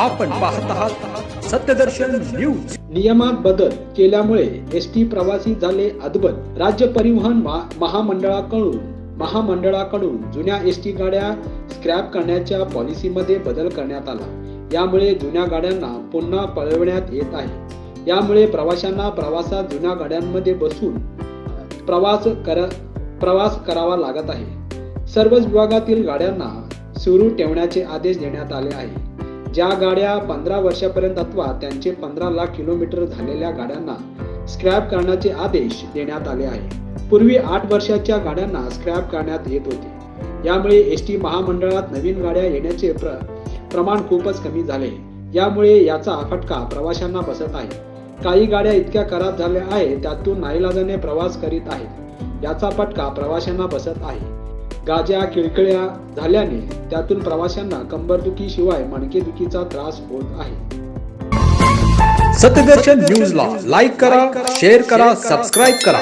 आपण पाहत आहात सत्यदर्शन न्यूज. नियमात बदल केल्यामुळे एस टी प्रवासी झाले अद्भुत राज्य परिवहन महामंडळाकडून महामंडळाकडून जुन्या एस टी गाड्या स्क्रॅप करण्याच्या पॉलिसीमध्ये बदल करण्यात आला. यामुळे जुन्या गाड्यांना पुन्हा पळवण्यात येत आहे. यामुळे प्रवाशांना प्रवासात जुन्या गाड्यांमध्ये बसून प्रवास कर प्रवास करावा लागत आहे. सर्वच विभागातील गाड्यांना सुरू ठेवण्याचे आदेश देण्यात आले आहे. ज्या गाड्या पंधरा वर्षापर्यंत अथवा त्यांचे पंधरा लाख किलोमीटर झालेल्या गाड्यांना स्क्रॅप करण्याचे आदेश देण्यात आले आहे. पूर्वी आठ वर्षाच्या गाड्यांना स्क्रॅप करण्यात येत होते. यामुळे एस टी महामंडळात नवीन गाड्या येण्याचे प्र प्रमाण खूपच कमी झाले. यामुळे याचा फटका प्रवाशांना बसत आहे. काही गाड्या इतक्या खराब झाल्या आहेत त्यातून नाईलाजाने प्रवास करीत आहेत. याचा फटका प्रवाशांना बसत आहे. गाज्या किळकिळ्या झाल्याने त्यातून प्रवाशांना कंबरदुखी शिवाय मणकेदुखीचा त्रास होत आहे. सत्यदर्शन न्यूजला लाईक करा शेअर करा सबस्क्राईब करा.